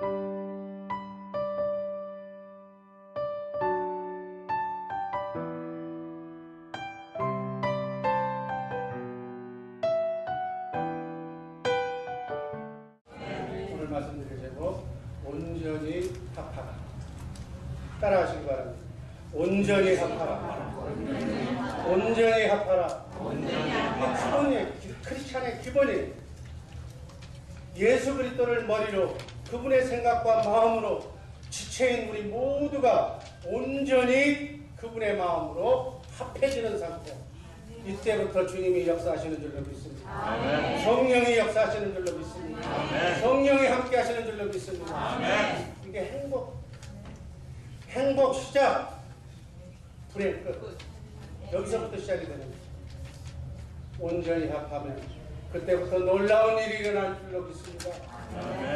오늘 말씀드린 제목 온전히 합하라 따라하시기 바랍니다. 온전히 합하라. 온전히 합하라. 기본이 크리스찬의 기본이 예수 그리스도를 머리로 그분의 생각과 마음으로 지체인 우리 모두가 온전히 그분의 마음으로 합해지는 상태. 이때부터 주님이 역사하시는 줄로 믿습니다. 성령이 역사하시는 줄로 믿습니다. 성령이 함께 하시는 줄로 믿습니다. 이게 행복. 행복 시작. 불행 끝. 여기서부터 시작이 되는 거예요. 온전히 합하면 그때부터 놀라운 일이 일어날 줄로 믿습니다.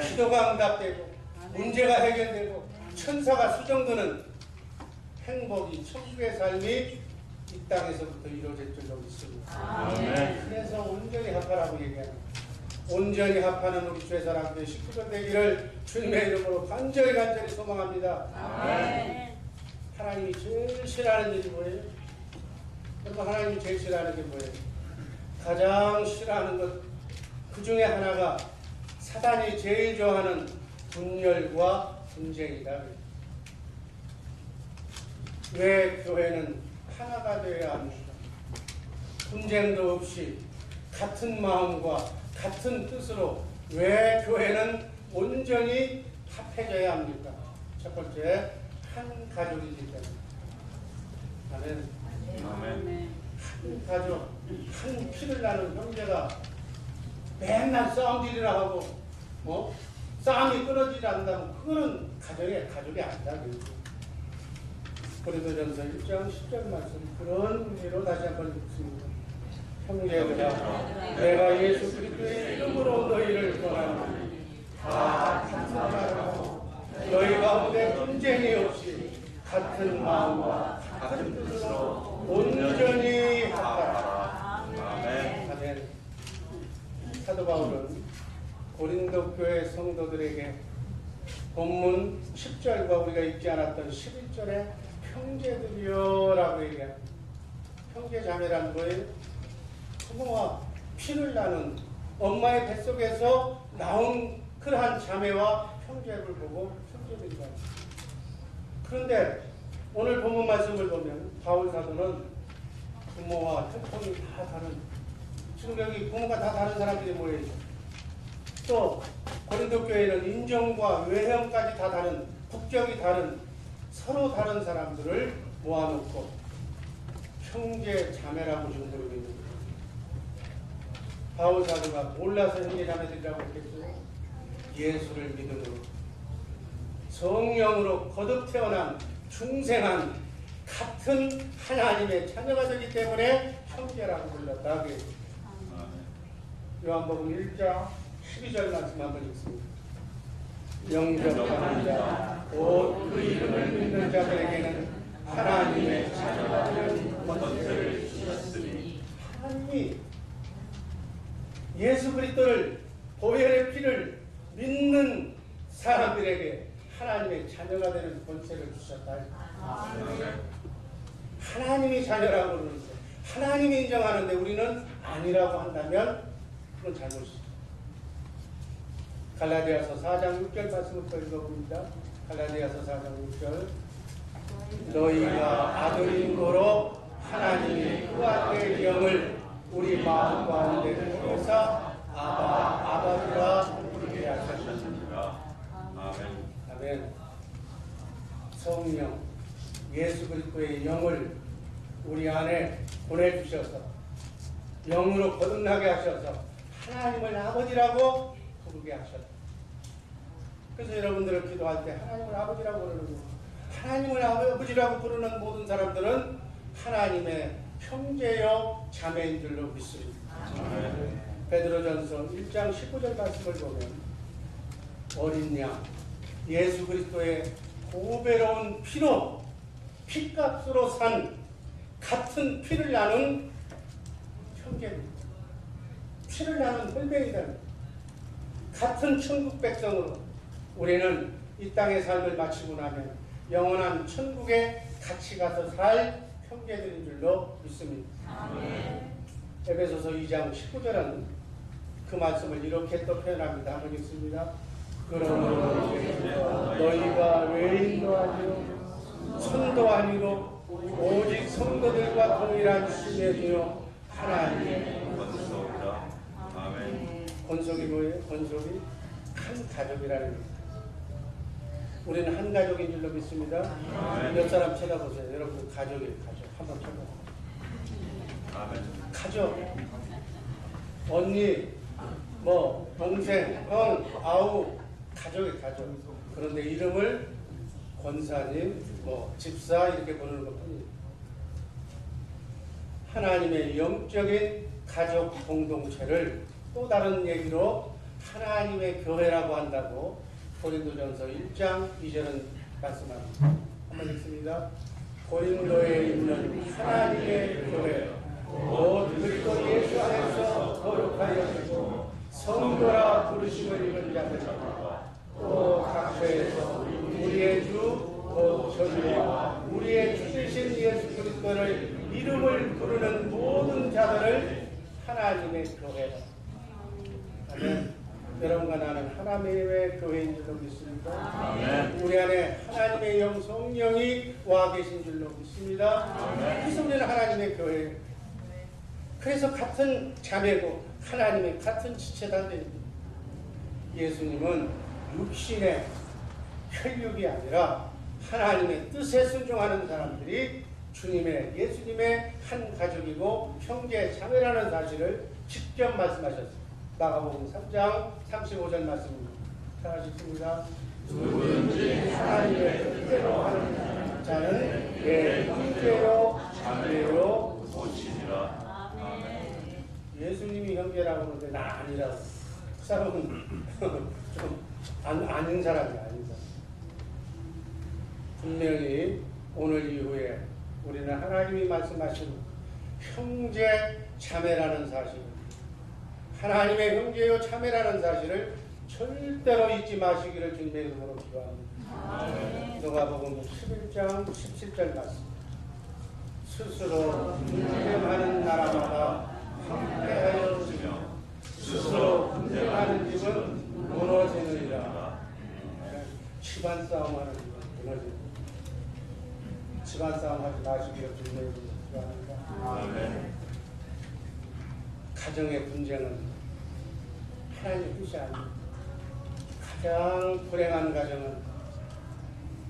기도가 응답되고 문제가 해결되고 천사가 수정되는 행복이 천국의 삶이 이 땅에서부터 이루어질 줄로 믿습니다. 그래서 온전히 합하라고 얘기합니다. 온전히 합하는 우리 죄사람들 식구들 되기를 주님의 이름으로 간절히 간절히 소망합니다. 하나님이 제일 싫어하는 일이 뭐예요? 여러분 하나님이 제일 싫어하는 게 뭐예요? 가장 싫어하는 것 그 중에 하나가 사단이 제일 좋아하는 분열과 분쟁이다. 왜 교회는 하나가 되어야 합니까? 분쟁도 없이 같은 마음과 같은 뜻으로 왜 교회는 온전히 합해져야 합니까? 첫 번째, 한 가족이기 때문에. 아멘. 한 가족, 한 피를 나는 형제가 맨날 싸움질이라 하고, 뭐, 싸움이 끊어지지 않는다면 그거는 가정의 가족이 아니다. 고린도전서 1장 10절 말씀 그런 의미로 다시 한번 읽습니다. 형제들아, 내가 예수 그리스도의 이름으로 너희를 권하노니 다 말하고 너희 가운데 분쟁이 없이 같은 마음과 같은 뜻으로 온전히 합하라. 아멘. 사도 바울은 고린도 교회 성도들에게 본문 10절과 우리가 읽지 않았던 11절에 형제들이여라고 얘기합니다. 형제 자매란 뭐예요? 부모와 피를 나눈 엄마의 뱃속에서 나온 그러한 자매와 형제를 보고 형제들이다. 그런데 오늘 본문 말씀을 보면 바울 사도는 부모와 특성이 다 다른 지금 여기 부모가 다 다른 사람들이 모여있죠. 또 고린도 교회는 인종과 외형까지 다 다른 국적이 다른 서로 다른 사람들을 모아놓고 형제 자매라고 지금 부르고 있는. 바울 사도가 몰라서 형제 자매들이라고 했겠어요. 예수를 믿음으로 성령으로 거듭 태어난 중생한 같은 하나님의 자녀가 되기 때문에 형제라고 불렀다. 그게 요한복음 1장 12절 말씀 한번 읽습니다. 영접하는 자, 곧그 이름을 믿는 자들에게는 하나님의 자녀가 되는 권세를 주셨으니 하나님이 예수 그리스도를 보혈의 피를 믿는 사람들에게 하나님의 자녀가 되는 권세를 주셨다. 하나님이 자녀라고 그러는데 하나님이 인정하는데 우리는 아니라고 한다면 그건 잘못이죠. 갈라디아서 4장 6절 말씀부터 읽어봅니다. 갈라디아서 4장 6절 너희가 아들인 거로 하나님이 그 아들의 영을 우리 마음 가운데 통해서 아바 아버지라 부르게 하셨습니다. 아멘. 성령 예수 그리스도의 영을 우리 안에 보내주셔서 영으로 거듭나게 하셔서 하나님을 아버지라고 부르게 하셨다. 그래서 여러분들을 기도할 때 하나님을 아버지라고 부르는 거 하나님을 아버지라고 부르는 모든 사람들은 하나님의 형제요 자매인 줄로 믿습니다. 베드로전서 1장 19절 말씀을 보면 어린 양 예수 그리스도의 고배로운 피로 피값으로 산 같은 피를 나눈 형제입니다. 피를 나눈 혈맹이다. 같은 천국 백성으로 우리는 이 땅의 삶을 마치고 나면 영원한 천국에 같이 가서 살 형제들인 줄로 믿습니다. 에베소서 2장 19절은 그 말씀을 이렇게 또 표현합니다. 한번 읽습니다. 그러므로 너희가 외인도 아니요 손도 아니고 오직 성도들과 동일한 신뢰주요 하나님의 권속이라 아멘 권속이 뭐예요? 권속이 한 가족이라는 거예요. 우리는 한 가족인 줄로 믿습니다. 몇 사람 쳐다보세요. 여러분 가족이에요. 가족. 한번 쳐다보세요. 아멘 가족, 언니, 뭐 동생, 형, 아우 가족이 가족. 그런데 이름을 권사님, 뭐 집사 이렇게 부르는 것뿐이에요. 하나님의 영적인 가족 공동체를 또 다른 얘기로 하나님의 교회라고 한다고 고린도전서 1장 2절은 말씀합니다. 한번 읽습니다. 고린도에 있는 하나님의 교회 곧 그리스도 예수 안에서 거룩하여 지고 성도라 부르심을 입은 자들과 또 각처에서 우리의 주곧 저주와 우리의 주이신 예수 그리스도를 이름을 부르는 모든 자들을 하나님의 교회라. 아멘. 여러분과 나는 하나님의 교회인 줄로 믿습니다. 아멘. 우리 안에 하나님의 영 성령이 와 계신 줄로 믿습니다. 우리는 하나님의 교회. 그래서 같은 자매고 하나님의 같은 지체단입니다. 예수님은 육신의 혈육이 아니라 하나님의 뜻에 순종하는 사람들이 주님의 예수님의 한 가족이고 형제 자매라는 사실을 직접 말씀하셨습니다. 마가복음 3장 35절 말씀입니다. 다 하셨습니다. 누구든지 하나님의 뜻대로 하는 자는 내 형제요 자매요 아멘 예수님이 형제라고 그러는데 나 아니라고. 그 사람은 좀 안, 아는 사람이 아닌 사람. 분명히 오늘 이후에 우리는 하나님이 말씀하신 형제 자매라는 사실, 하나님의 형제요 자매라는 사실을 절대로 잊지 마시기를 주님의 이름으로 기도합니다. 누가복음 11장 17절 말씀. 스스로 분쟁하는 나라마다 함께하여 주며 스스로 분쟁하는 집은 무너지느니라. 집안 싸움 하는 집은 무너지고 집안 싸움 하지 마시기를 주님의 이름으로 기도합니다. 가정의 분쟁은 하나님의 뜻이 아닙니다. 가장 불행한 가정은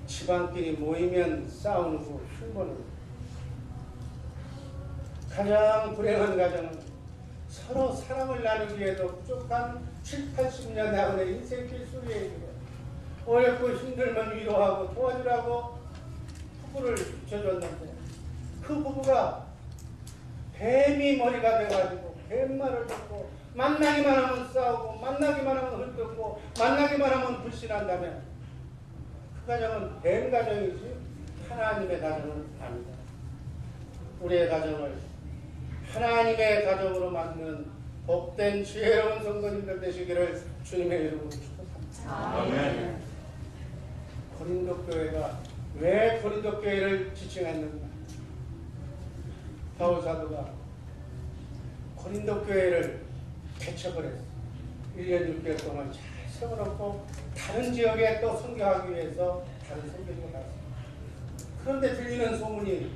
집안끼리 모이면 싸우는 후 흉보는 가장 불행한 가정은 서로 사랑을 나누기 위해서 부족한 7, 80년 나그네 인생 필수리에 이르러 어렵고 힘들면 위로하고 도와주라고 부부를 붙여줬는데 그 부부가 뱀이 머리가 돼가지고 뱀말을 듣고 만나기만 하면 싸우고 만나기만 하면 헐뜯고 만나기만 하면 불신한다면 그 가정은 뱀 가정이지 하나님의 가정은 아니다. 우리의 가정을 하나님의 가정으로 만드는 복된 지혜로운 성도님들 되시기를 주님의 이름으로 축복합니다. 아멘 고린도 교회가 왜 고린도 교회를 지칭했는가? 바울 사도가 고린도 교회를 개척을 했어. 1년 6개월 동안 잘 세워놓고 다른 지역에 또 선교하기 위해서 다른 선교지로 갔어. 그런데 들리는 소문이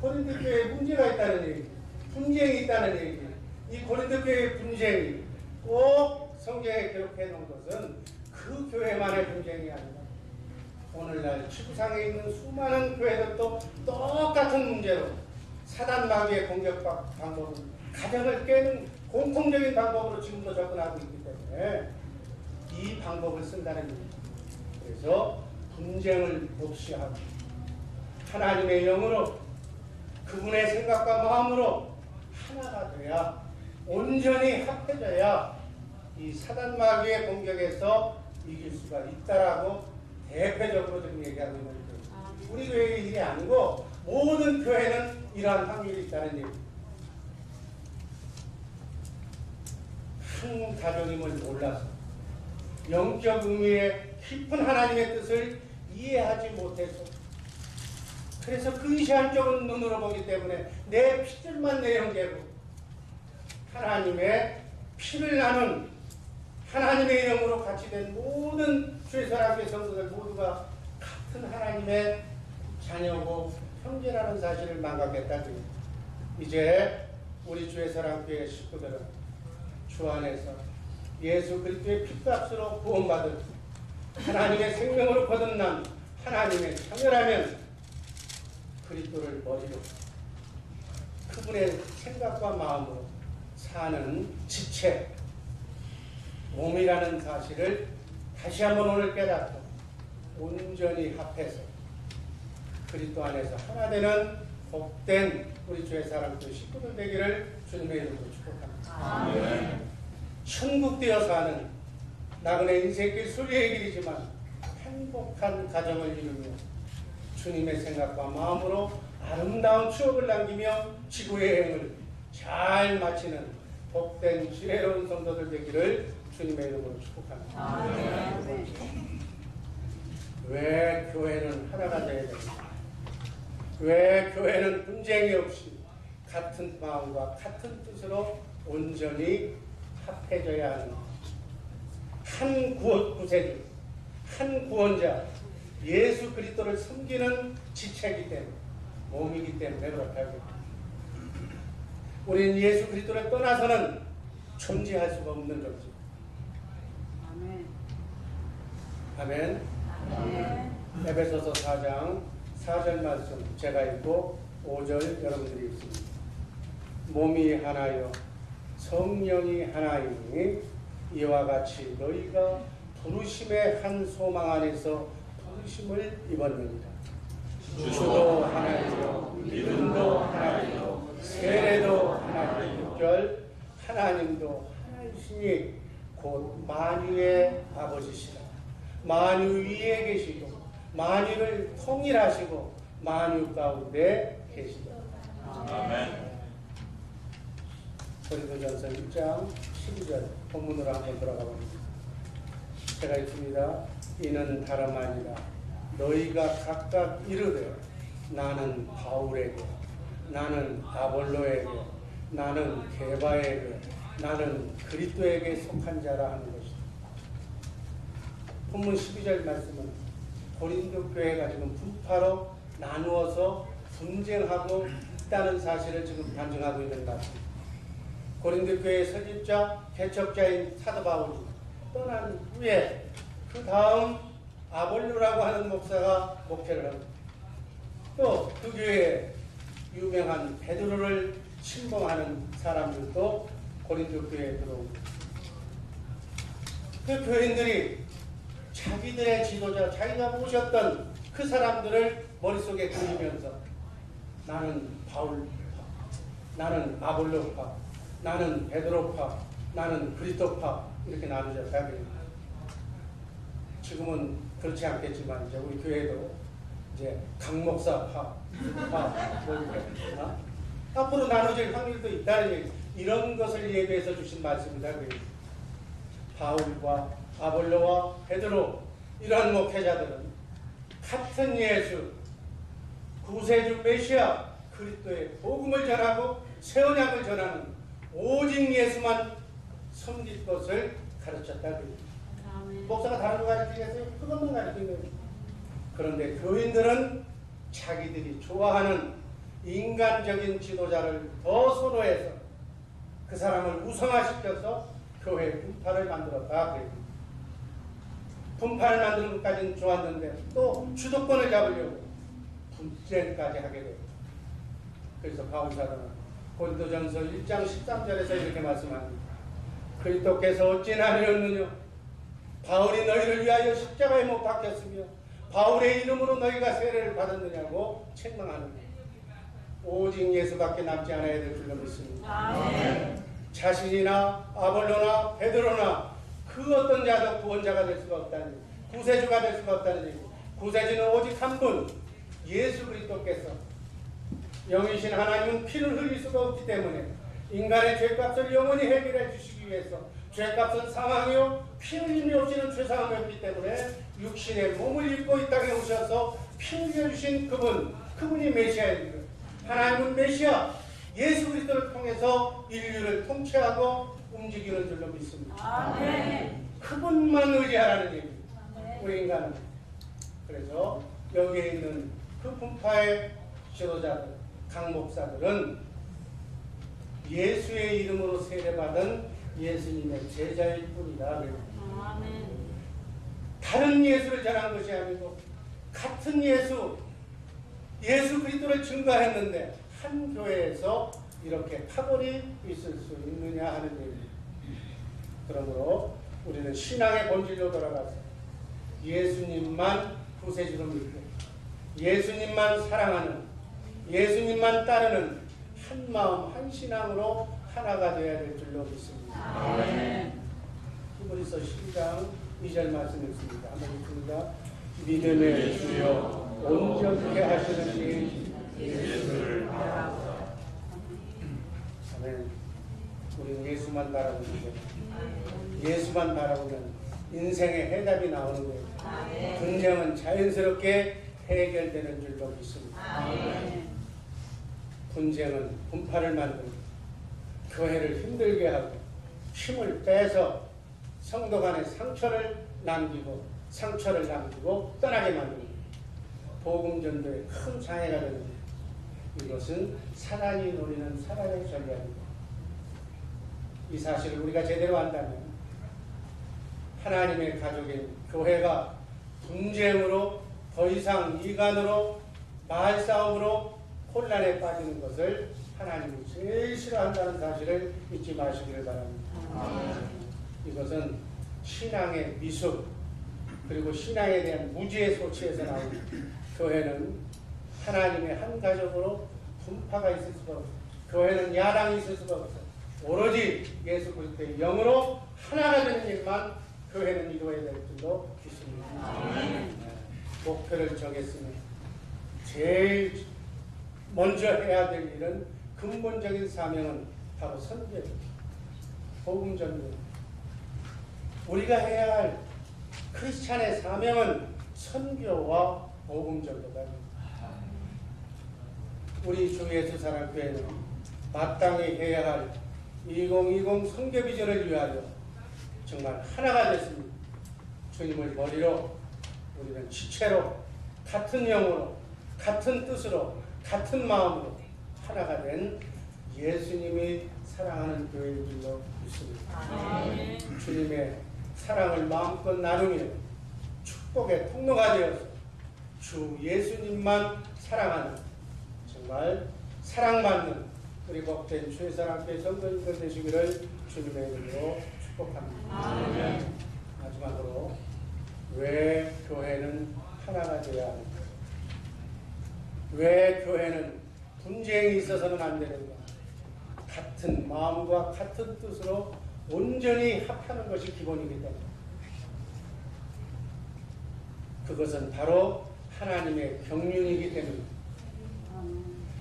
고린도 교회에 문제가 있다는 얘기, 분쟁이 있다는 얘기. 이 고린도 교회의 분쟁이 꼭 성경에 기록해 놓은 것은 그 교회만의 분쟁이 아니라 오늘날 지구상에 있는 수많은 교회들도 똑같은 문제로 사단 마귀의 공격 방- 방법은 가정을 깨는 공통적인 방법으로 지금도 접근하고 있기 때문에 이 방법을 쓴다는 얘기입니다. 그래서 분쟁을 묵시하고 하나님의 영으로 그분의 생각과 마음으로 하나가 돼야 온전히 합해져야 이 사단 마귀의 공격에서 이길 수가 있다라고 대표적으로 지금 얘기하고 있는 거예요. 우리 교회의 일이 아니고 모든 교회는 이러한 확률이 있다는 얘기입니다. 한 가정임을 몰라서 영적 의미의 깊은 하나님의 뜻을 이해하지 못해서 그래서 근시안적인 눈으로 보기 때문에 내 피들만 내 형제고 하나님의 피를 나눈 하나님의 이름으로 같이 된 모든 주의사랑교회 성도들 모두가 같은 하나님의 자녀고 형제라는 사실을 망각했다니 이제 우리 주의 사랑교회 식구들은 주 안에서 예수 그리스도의 피값으로 구원받은 하나님의 생명으로 거듭난 하나님의 자녀라면 그리스도를 머리로 그분의 생각과 마음으로 사는 지체 몸이라는 사실을 다시 한번 오늘 깨닫고 온전히 합해서 그리스도 안에서 하나 되는 복된 우리 주의 사람들 식구들 되기를 주님의 이름으로 축복합니다. 천국 되어 사는 나그네 인생길 소리의 길이지만 행복한 가정을 이루며 주님의 생각과 마음으로 아름다운 추억을 남기며 지구의 여행을 잘 마치는 복된 지혜로운 성도들 되기를 주님의 이름으로 축복합니다. 왜 교회는 하나가 되어야 됩니까? 왜 교회는 분쟁이 없이 같은 마음과 같은 뜻으로 온전히 합해져야 하는가? 한 구원 구세주, 한 구원자, 예수 그리스도를 섬기는 지체이기 때문에 몸이기 때문에 그렇다고. 우리는 예수 그리스도를 떠나서는 존재할 수가 없는 존재. 아멘. 에베소서 4장 4절 말씀 제가 읽고 5절 여러분들이 읽습니다. 몸이 하나요 성령이 하나이니 이와 같이 너희가 부르심의 한 소망 안에서 부르심을 입었느니라. 주도 하나이요 믿음도 하나이요 세례도 하나이요 6절 하나님도 하나이시니 곧 만유의 아버지시라. 만유 위에 계시고 만유를 통일하시고 만유 가운데 계시다. 아멘. 고린도전서 1장 12절 본문으로 한번 들어가 봅니다. 제가 읽습니다. 이는 다름 아니라 너희가 각각 이르되 나는 바울에게 나는 아볼로에게 나는 게바에게 나는 그리스도에게 속한 자라 하는 것이다. 본문 12절 말씀은 고린도 교회가 지금 분파로 나누어서 분쟁하고 있다는 사실을 지금 반증하고 있는 말씀입니다. 고린도 교회 설립자 개척자인 사도 바울이 떠난 후에 그 다음 아볼로라고 하는 목사가 목회를 합니다. 또 그 교회에 유명한 베드로를 신봉하는 사람들도 고린도 교회에 들어옵니다. 그 교인들이 자기들의 지도자, 자기가 모셨던 그 사람들을 머릿속에 그리면서 나는 바울파, 나는 아볼로파, 나는 베드로파, 나는 그리스도파 이렇게 나누셨다고요. 지금은 그렇지 않겠지만 이제 우리 교회도 이제 강목사파, 파, 뭐 이렇게 어? 앞으로 나눠질 확률도 있다는 얘기. 이런 것을 예배해서 주신 말씀이다 그. 바울과 아볼로와 베드로 이러한 목회자들은 같은 예수 구세주 메시아 그리스도의 복음을 전하고 새 언약을 전하는 오직 예수만 섬길 것을 가르쳤다 그. 목사가 다른 거 가르치겠어요? 그것만 가르치는 거예요. 그런데 교인들은 자기들이 좋아하는 인간적인 지도자를 더 선호해서 그 사람을 우상화시켜서 교회 분파를 만들었다. 그래요. 분파를 만드는 것까지는 좋았는데 또 주도권을 잡으려고 분쟁까지 하게 돼요. 그래서 바울 사도는 고린도전서 1장 13절에서 이렇게 말씀합니다. 그리스도께서 어찌나 하였느냐 바울이 너희를 위하여 십자가에 못 박혔으며 바울의 이름으로 너희가 세례를 받았느냐고 책망하는 거예요. 오직 예수밖에 남지 않아야 될 줄로 믿습니다. 자신이나 아볼로나 베드로나 그 어떤 자도 구원자가 될 수가 없다는 얘기. 구세주가 될 수가 없다는 얘기. 구세주는 오직 한 분, 예수 그리스도께서 영이신 하나님은 피를 흘릴 수가 없기 때문에 인간의 죄값을 영원히 해결해 주시기 위해서 죄값은 사망이요 피 흘림이 없이는 죄사함이 없기 때문에 육신의 몸을 입고 이 땅에 오셔서 피 흘려주신 그분 그분이 메시아입니다 하나님은 메시아 예수 그리스도를 통해서 인류를 통치하고 움직이는 줄로 믿습니다. 아멘. 그분만 의지하라는 얘기입니다. 아멘. 우리 인간은. 그래서 여기에 있는 그 분파의 지도자들, 강목사들은 예수의 이름으로 세례받은 예수님의 제자일 뿐이다. 아멘. 다른 예수를 전한 것이 아니고 같은 예수, 예수 그리스도를 증거했는데 한 교회에서 이렇게 파벌이 있을 수 있느냐 하는 얘기입니다. 그러므로 우리는 신앙의 본질로 돌아가서 예수님만 구세주로 믿고 예수님만 사랑하는 예수님만 따르는 한 마음 한 신앙으로 하나가 되어야 될 줄로 믿습니다. 히브리서 12장 2절 말씀 읽습니다. 한번 읽습니다. 믿음의 주여 온전케 하시는 예수를 바라보자. 아멘. 우리는 예수만 거예요. 예수만 바라보면 인생의 해답이 나오는 거예요. 분쟁은 자연스럽게 해결되는 줄로 믿습니다. 분쟁은 분파를 만들고 교회를 힘들게 하고 힘을 빼서 성도 간에 상처를 남기고 상처를 남기고 떠나게 만듭니다. 복음 전도에 큰 장애가 됩니다. 이것은 사단이 노리는 사단의 전략입니다. 이 사실을 우리가 제대로 안다면 하나님의 가족인 교회가 분쟁으로 더 이상 이간으로 말싸움으로 혼란에 빠지는 것을 하나님이 제일 싫어한다는 사실을 잊지 마시기를 바랍니다. 이것은 신앙의 미숙 그리고 신앙에 대한 무지의 소치에서 나옵니다. 교회는 하나님의 한 가족으로 분파가 있을 수가 없어요. 교회는 야당이 있을 수가 없어요. 오로지 예수 그리스도의 영으로 하나가 되는 일만 교회는 이루어야 될 줄로 믿습니다. 네. 목표를 정했으면 제일 먼저 해야 될 일은 근본적인 사명은 바로 선교입니다. 복음 전도. 우리가 해야 할 크리스찬의 사명은 선교와 복음 전도가 우리 주 예수 사랑교회는 마땅히 해야 할 2020 선교 비전을 위하여 정말 하나가 됐습니다. 주님을 머리로 우리는 지체로 같은 영으로 같은 뜻으로 같은 마음으로 하나가 된 예수님이 사랑하는 교회인 줄로 믿습니다. 아멘. 주님의 사랑을 마음껏 나누며 축복의 통로가 되어서 주 예수님만 사랑하는 정말 사랑받는 우리 복된 주의 사랑교회 성도님들 되시기를 주님의 이름으로 축복합니다. 아멘. 마지막으로 왜 교회는 하나가 되어야 합니까? 왜 교회는 분쟁이 있어서는 안 되는가? 같은 마음과 같은 뜻으로 온전히 합하는 것이 기본이기 때문에 그것은 바로 하나님의 경륜이기 때문에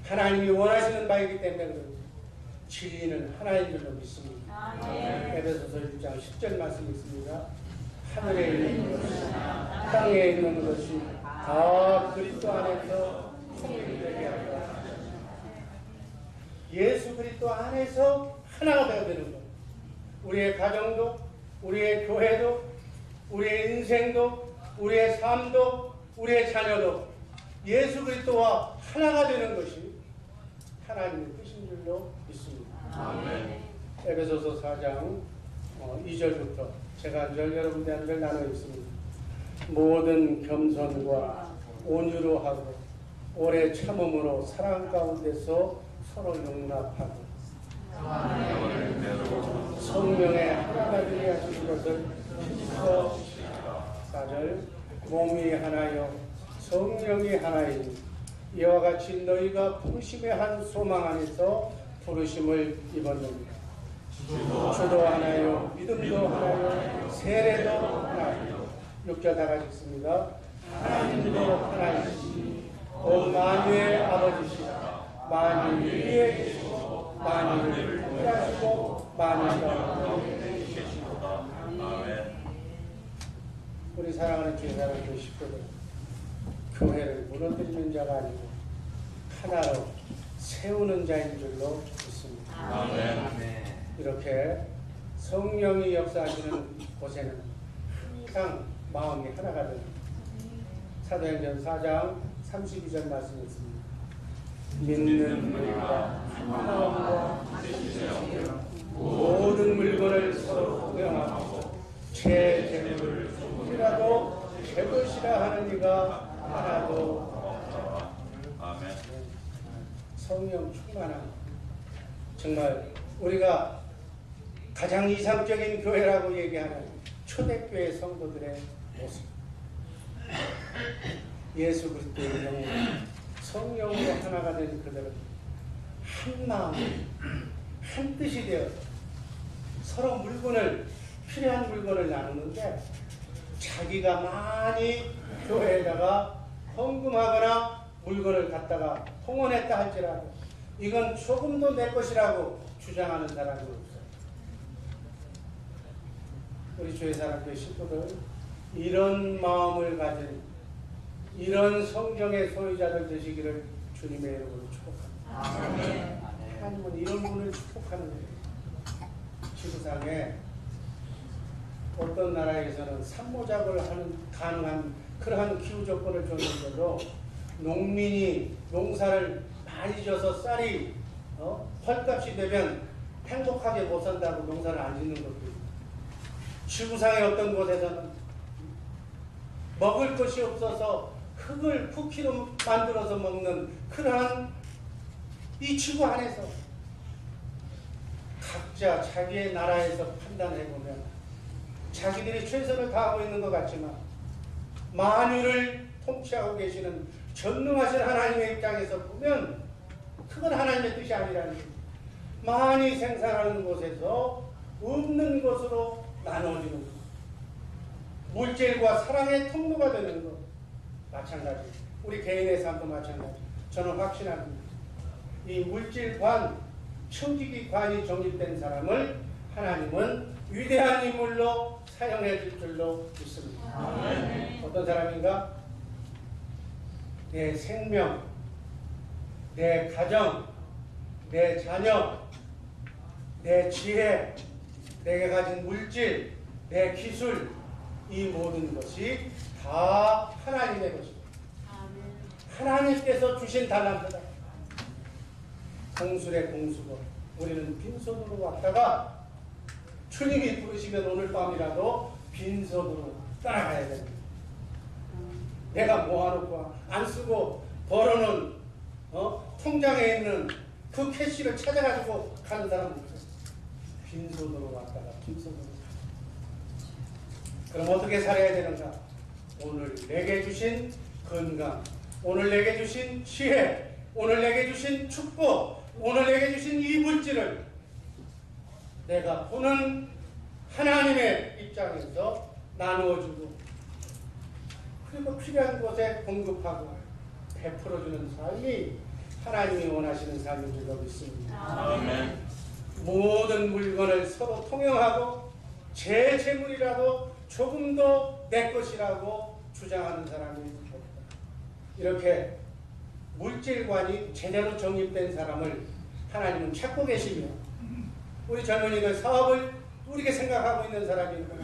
하나님이 원하시는 바이기 때문에. 진리는 하나인 줄로 믿습니다. 아멘. 에베소서 1장 10절 말씀 있습니다. 하늘에 있는 것이 땅에 있는 것이 다 그리스도 안에서 통일되게 하라. 예수 그리스도 안에서 하나가 되어야 되는 것. 우리의 가정도, 우리의 교회도, 우리의 인생도, 우리의 삶도, 우리의 자녀도 예수 그리스도와 하나가 되는 것이 하나님의 뜻인 줄로 믿습니다. 아멘. 에베소서 4장 어, 2절부터 제가 절 여러분들한테 나눠 있습니다. 모든 겸손과 온유로 하고 오래 참음으로 사랑 가운데서 서로 용납하고 성령의 하나가 되게 하시는 것을 힘써 4절 몸이 하나요? 성령이 하나이니 이와 같이 너희가 부르심의 한 소망 안에서 부르심을 입었느니라. 주도 하나요? 믿음도 하나요? 세례도 하나요? 6절 다 같이 읽습니다. 하나님도 하나이시니 온 만유의 아버지시라. 만유 위에 계시고 만유를 통치하시고 만유 가운데 계시도다. 아멘. 우리 사랑하는 교사님들 식구들 교회를 무너뜨리는 자가 아니고 하나로 세우는 자인 줄로 믿습니다. 아멘. 이렇게 성령이 역사하시는 곳에는 항상 마음이 하나가 되는 사도행전 4장 32절 말씀이 있습니다. 믿는 우리가 한 마음과 모든 물건을 서로 공용하고 제 재물을 조금이라도 제 것이라 하는 이가 하나도. 아멘. 성령 충만한 정말 우리가 가장 이상적인 교회라고 얘기하는 초대교회 성도들의 모습 예수 그리스도의 영으로 성령으로 하나가 된 그들은 한 마음 한 뜻이 되어 서로 물건을 필요한 물건을 나누는데 자기가 많이 교회에다가 헌금하거나 물건을 갖다가 홍원했다 할지라도 이건 조금도 내 것이라고 주장하는 사람이 없어요. 우리 교회 사람들 식구들 이런 마음을 가진 이런 성경의 소유자들 되시기를 주님의 이름으로 축복합니다. 하나님은 이런 분을 축복하는 거예요. 지구상에 어떤 나라에서는 산모작을 하는 가능한 그러한 기후 조건을 줬는데도 농민이 농사를 많이 져서 쌀이 어? 헐값이 되면 행복하게 못 산다고 농사를 안 짓는 것도 있고 지구상의 어떤 곳에서는 먹을 것이 없어서 흙을 쿠키로 만들어서 먹는 그러한 이 지구 안에서 각자 자기의 나라에서 판단해 보면 자기들이 최선을 다하고 있는 것 같지만 만유를 통치하고 계시는 전능하신 하나님의 입장에서 보면 그건 하나님의 뜻이 아니라는 거예요. 많이 생산하는 곳에서 없는 것으로 나눠지는 것. 물질과 사랑의 통로가 되는 것. 마찬가지. 우리 개인의 삶도 마찬가지. 저는 확신합니다. 이 물질관, 청지기관이 정립된 사람을 하나님은 위대한 인물로 사용해 줄 줄로 믿습니다. 어떤 사람인가? 내 생명, 내 가정, 내 자녀, 내 지혜, 내가 가진 물질, 내 기술, 이 모든 것이 다 하나님의 것입니다. 하나님께서 주신 달란트다. 공술의 공수고 우리는 빈손으로 왔다가 주님이 부르시면 오늘 밤이라도 빈손으로 따라가야 됩니다. 내가 모아놓고 안 쓰고 벌어놓은 어? 통장에 있는 그 캐시를 찾아가지고 가는 사람 없어요. 빈손으로 왔다가 빈손으로. 그럼 어떻게 살아야 되는가? 오늘 내게 주신 건강, 오늘 내게 주신 지혜, 오늘 내게 주신 축복, 오늘 내게 주신 이 물질을 내가 보는 하나님의 입장에서 나누어주고 그리고 필요한 곳에 공급하고 베풀어주는 삶이 하나님이 원하시는 삶인 줄로 믿습니다. 아멘. 모든 물건을 서로 통용하고 제 재물이라도 조금도 내 것이라고 주장하는 사람이 없다. 이렇게 물질관이 제대로 정립된 사람을 하나님은 찾고 계시며 우리 젊은이들 사업을 우리게 생각하고 있는 사람이 있고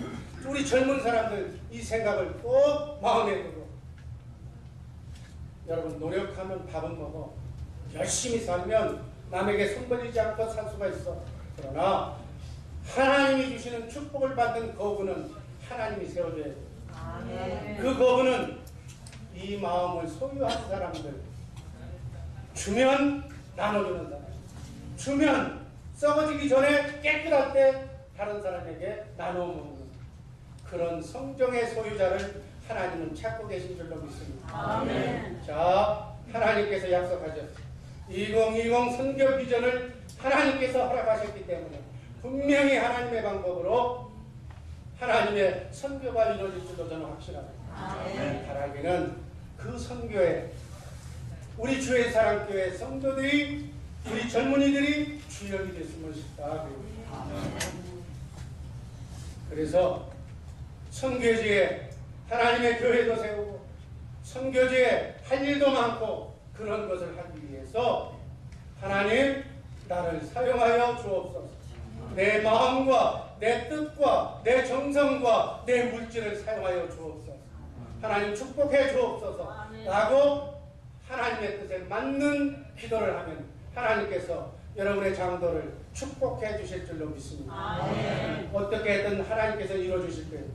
우리 젊은 사람들 이 생각을 꼭 마음에 두고 여러분 노력하면 밥은 먹어. 열심히 살면 남에게 손 벌리지 않고 살 수가 있어. 그러나 하나님이 주시는 축복을 받는 거부는 하나님이 세워줘야 돼. 그 거부는 이 마음을 소유한 사람들. 주면 나눠주는 사람. 주면 썩어지기 전에 깨끗할 때 다른 사람에게 나눠 먹는 그런 성정의 소유자를 하나님은 찾고 계신 줄로 믿습니다. 아멘. 자, 하나님께서 약속하셨어요. 2020 선교 비전을 하나님께서 허락하셨기 때문에 분명히 하나님의 방법으로 하나님의 선교가 이루어질 줄로 저는 확신합니다. 아멘. 바라기는 그 선교에 우리 주의 사랑교회 성도들이 우리 젊은이들이 주역이 됐으면 싶다. 그래서 선교지에 하나님의 교회도 세우고 선교지에 할 일도 많고 그런 것을 하기 위해서 하나님 나를 사용하여 주옵소서. 내 마음과 내 뜻과 내 정성과 내 물질을 사용하여 주옵소서. 하나님 축복해 주옵소서. 라고 하나님의 뜻에 맞는 기도를 하면 하나님께서 여러분의 장도를 축복해 주실 줄로 믿습니다. 아멘. 어떻게든 하나님께서 이루어 주실 거예요.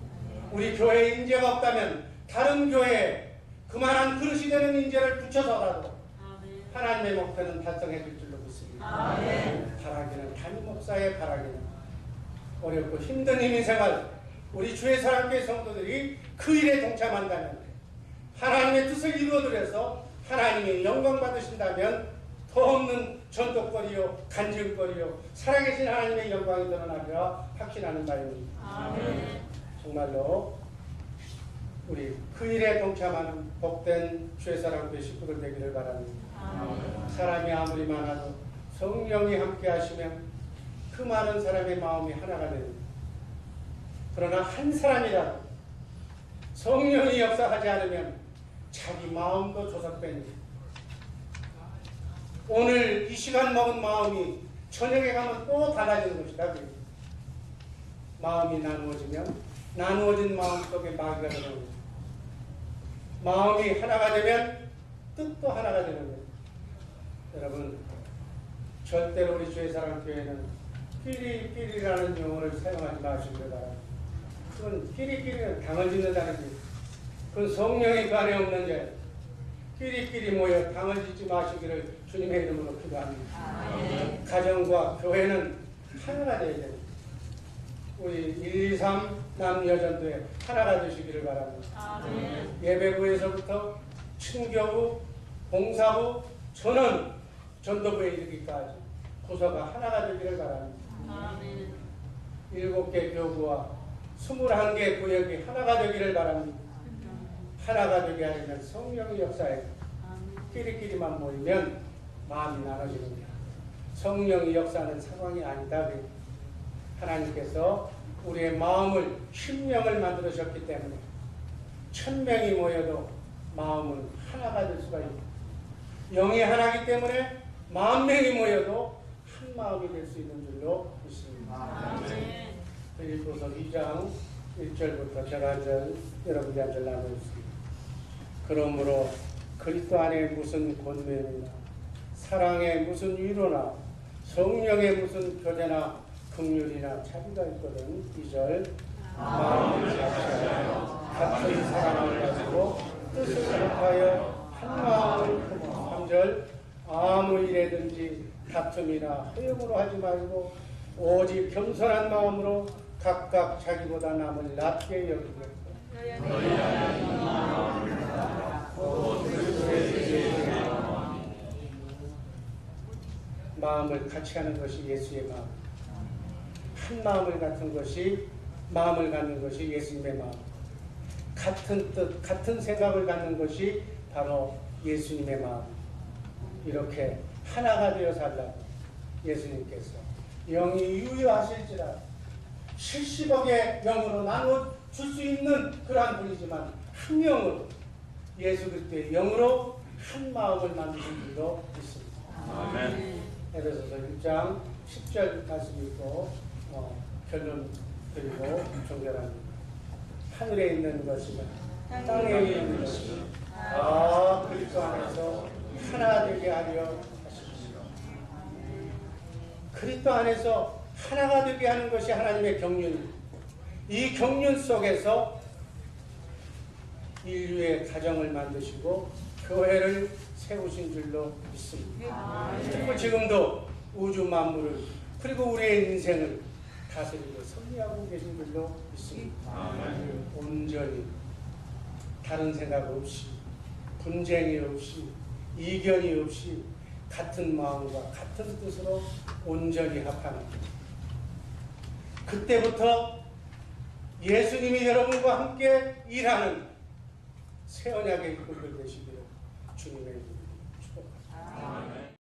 우리 교회에 인재가 없다면 다른 교회에 그만한 그릇이 되는 인재를 붙여서라도 아멘. 하나님의 목표는 달성해 줄 줄로 믿습니다. 아멘. 바라기는 담임 목사의 바라기는 어렵고 힘든 힘인 생활 우리 주의 사랑교회 성도들이 그 일에 동참한다면 하나님의 뜻을 이루어드려서 하나님의 영광 받으신다면 더 없는 전독거리요 간증거리요 살아계신 하나님의 영광이 드러나리라 확신하는 바입니다. 아멘. 정말로 우리 그 일에 동참하는 복된 주의 사랑교회 식구들 되기를 바랍니다. 아멘. 사람이 아무리 많아도 성령이 함께 하시면 그 많은 사람의 마음이 하나가 됩니다. 그러나 한 사람이라도 성령이 역사하지 않으면 자기 마음도 조작됩니다. 오늘 이 시간 먹은 마음이 저녁에 가면 또 달라지는 것이다. 마음이 나누어지면 나누어진 마음 속에 마귀가 들어옵니다. 마음이 하나가 되면 뜻도 하나가 되는 거예요. 여러분 절대로 우리 주의 사랑 교회는 끼리끼리라는 용어를 사용하지 마시기를 바랍니다. 그건 끼리끼리는 당을 짓는다는 게 그건 성령이 그 안에 없는 죄. 끼리끼리 모여 당을 짓지 마시기를 주님의 이름으로 기도합니다. 아멘. 가정과 교회는 하나가 되어야 됩니다. 우리 1, 2, 3 남여전도에 하나가 되시기를 바랍니다. 아멘. 예배부에서부터 친교부, 봉사부, 전원 전도부에 이르기까지 부서가 하나가 되기를 바랍니다. 아멘. 일곱 개 교구와 스물한 개 구역이 하나가 되기를 바랍니다. 하나가 되게 하려면 성령의 역사에. 끼리끼리만 모이면 마음이 나눠지는다. 성령의 역사는 상황이 아니다. 하나님께서 우리의 마음을 심령을 만들으셨기 때문에 천 명이 모여도 마음은 하나가 될 수가 있다. 영이 하나이기 때문에 만 명이 모여도 한 마음이 될 수 있는 줄로 믿습니다. 아멘. 빌립보서 2장 1절부터 제가 한 절, 여러분이 한절 나누겠습니다. 그러므로 그리스도 안에 무슨 권면이나 사랑에 무슨 위로나 성령에 무슨 교제나 긍휼이나 자비가 있거든. 2절. 마음을 같이하여 같은 사랑을 가지고 뜻을 합하여 한 마음을 품어. 3절. 아무 일에든지 다툼이나 허용으로 하지 말고 오직 겸손한 마음으로 각각 자기보다 남을 낮게 여기고 마음을 같이 하는 것이 예수의 마음. 한 마음을 갖는 것이 마음을 갖는 것이 예수님의 마음. 같은 뜻, 같은 생각을 갖는 것이 바로 예수님의 마음. 이렇게 하나가 되어 살라고 예수님께서 영이 유효하실지라 70억의 영으로 나눠 줄 수 있는 그러한 분이지만 한 영으로 예수 그리스도의 영으로 한 마음을 만드신 줄로 믿습니다. 아멘. 에베소서 1장 10절 말씀 읽고 어, 결론 드리고 종결합니다. 하늘에 있는 것이나 땅에 있는 것이나 다 그리스도 안에서 하나 되게 하려 하십시오. 그리스도 안에서 하나가 되게 하는 것이 하나님의 경륜입니다. 이 경륜 속에서 인류의 가정을 만드시고 교회를 세우신 줄로 믿습니다. 그리고 지금도 우주 만물을 그리고 우리의 인생을 다스리고 섭리하고 계신 줄로 믿습니다. 아멘. 온전히 다른 생각 없이 분쟁이 없이 이견이 없이 같은 마음과 같은 뜻으로 온전히 합하는 그때부터 예수님이 여러분과 함께 일하는 새 언약의 이끌들 되시기를 주님의